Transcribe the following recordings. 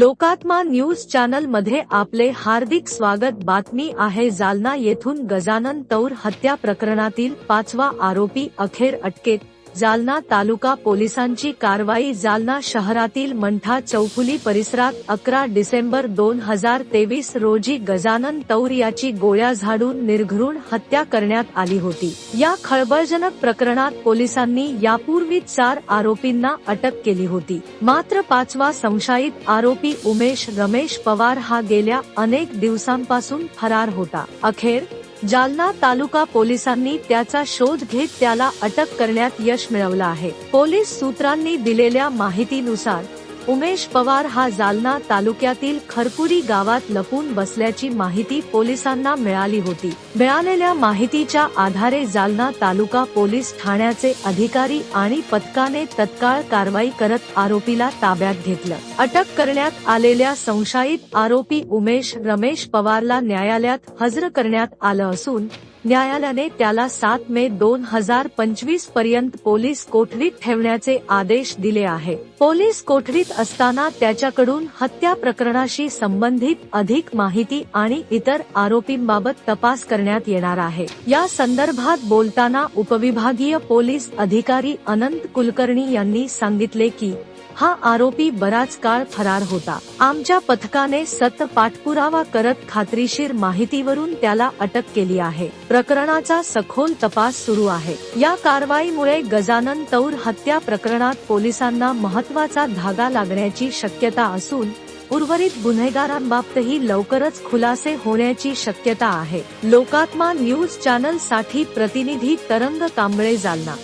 लोकात्मा news चॅनलमध्ये आपले हार्दिक स्वागत. बातमी आहे जालना येथून गजानन तौर हत्या प्रकरणातील पाचवा आरोपी अखेर अटकेत. जालना तालुका पोलिसांची कारवाई जालना शहरातील मंठा चौफुली परिसरात अकरा डिसेंबर दोन हजार तेवीस रोजी गजानन तौर याची गोळ्या झाडून निर्घृण हत्या करण्यात आली होती. या खळबळजनक प्रकरणात पोलिसांनी यापूर्वी चार आरोपींना अटक केली होती. मात्र पाचवा संशयित आरोपी उमेश रमेश पवार हा गेल्या अनेक दिवसांपासून फरार होता. अखेर जालना तालुका पोलिसांनी त्याचा शोध घेत त्याला अटक करण्यात यश मिळवलं आहे. पोलीस सूत्रांनी दिलेल्या माहितीनुसार उमेश पवार हा जालना तालुक्यातील खरपुरी गावात लपून बसल्याची माहिती पोलिसांना मिळाली होती. मिळालेल्या माहितीच्या आधारे जालना तालुका पोलीस ठाण्याचे अधिकारी आणि पथकाने तत्काळ कारवाई करत आरोपीला ताब्यात घेतलं. अटक करण्यात आलेल्या संशयित आरोपी उमेश रमेश पवारला न्यायालयात हजर करण्यात आलं असून न्यायालयाने त्याला सात मे दोन हजार पंचवीसपर्यंत पोलीस कोठडीत ठेवण्याचे आदेश दिले आहे. पोलीस कोठडीत असताना त्याच्याकडून हत्या प्रकरणाशी संबंधित अधिक माहिती आणि इतर आरोपींबाबत तपास करण्यात येणार आहे. या संदर्भात बोलताना उपविभागीय पोलीस अधिकारी अनंत कुलकर्णी यांनी सांगितले की हा आरोपी बराच काळ फरार होता. आमच्या पथकाने सत पाठपुरावा करत खात्रीशीर माहितीवरून त्याला अटक केली आहे. प्रकरणाचा सखोल तपास सुरू आहे. या कारवाईमुळे गजानन तौर हत्या प्रकरणात पोलिसांना महत्त्वाचा धागा लागण्याची शक्यता असून उर्वरित गुन्हेगारांबाबतही लवकरच खुलासे होण्याची शक्यता आहे. लोकात्मा न्यूज चॅनलसाठी प्रतिनिधी तरंग कांबळे जालना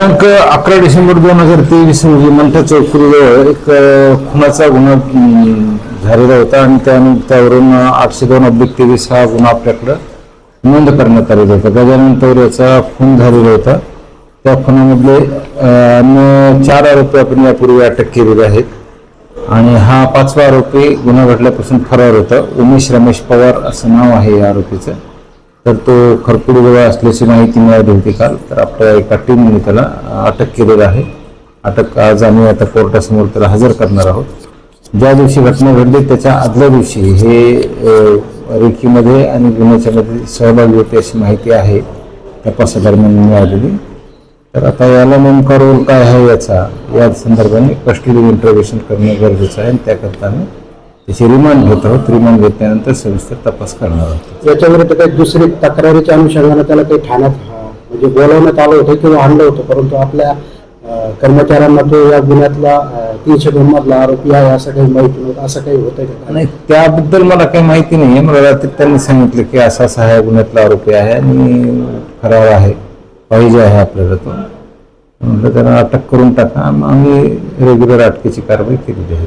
दिनांक अकरा डिसेंबर दोन हजार तेवीस रोजी मंठा चौकरीजवळ एक खुनाचा गुन्हा झालेला होता आणि त्या- त्यावरून आठशे दोन अब्लिक तेवीस हा गुन्हा आपल्याकडं नोंद करण्यात आलेला होता. गजानन याचा खून झालेला होता. त्या खुनामधले अन्य चार आरोपी आपण यापूर्वी अटक केलेले आहेत. आणि हा पाचवा आरोपी गुन्हा घडल्यापासून फरार होता. उमेश रमेश पवार असं नाव आहे या आरोपीचं. तर तो खरपुडीजवळ असल्याची माहिती मिळाली होती काल. तर आपल्या एका टीमने त्याला अटक केलेलं आहे. अटक आज आम्ही आता कोर्टासमोर त्याला हजर करणार आहोत. ज्या दिवशी घटना घडली त्याच्या आदल्या दिवशी हे रेखीमध्ये आणि गुन्ह्याच्या मध्ये सहभागी होते अशी माहिती आहे. तपासादरम्यान मिळालेली. तर आता याला नेमका रोल काय आहे याचा या संदर्भाने कस्टडी इंटरोगेशन करणे गरजेचं आहे आणि त्याकरता आम्ही त्याची रिमांड घेत आहोत. रिमांड घेतल्यानंतर सविस्तर तपास करणार आहोत. याच्या विरुद्ध काही दुसरी तक्रारीच्या अनुषंगाने त्याला काही ठाण्यात म्हणजे बोलवण्यात आलं होतं किंवा आणलं होतं परंतु आपल्या कर्मचाऱ्यांना तो या गुन्ह्यातला तीनशे दोन मधला आरोपी आहे असं काही माहिती नव्हतं असं काही होतं का? नाही त्याबद्दल मला काही माहिती नाही आहे. मला रात्री त्यांनी सांगितलं की असा असा हा गुन्ह्यातला आरोपी आहे आणि फरार आहे. पाहिजे आहे आपल्याला तो. म्हटलं त्यांना अटक करून टाका. आम्ही रेग्युलर अटकेची कारवाई केलेली आहे.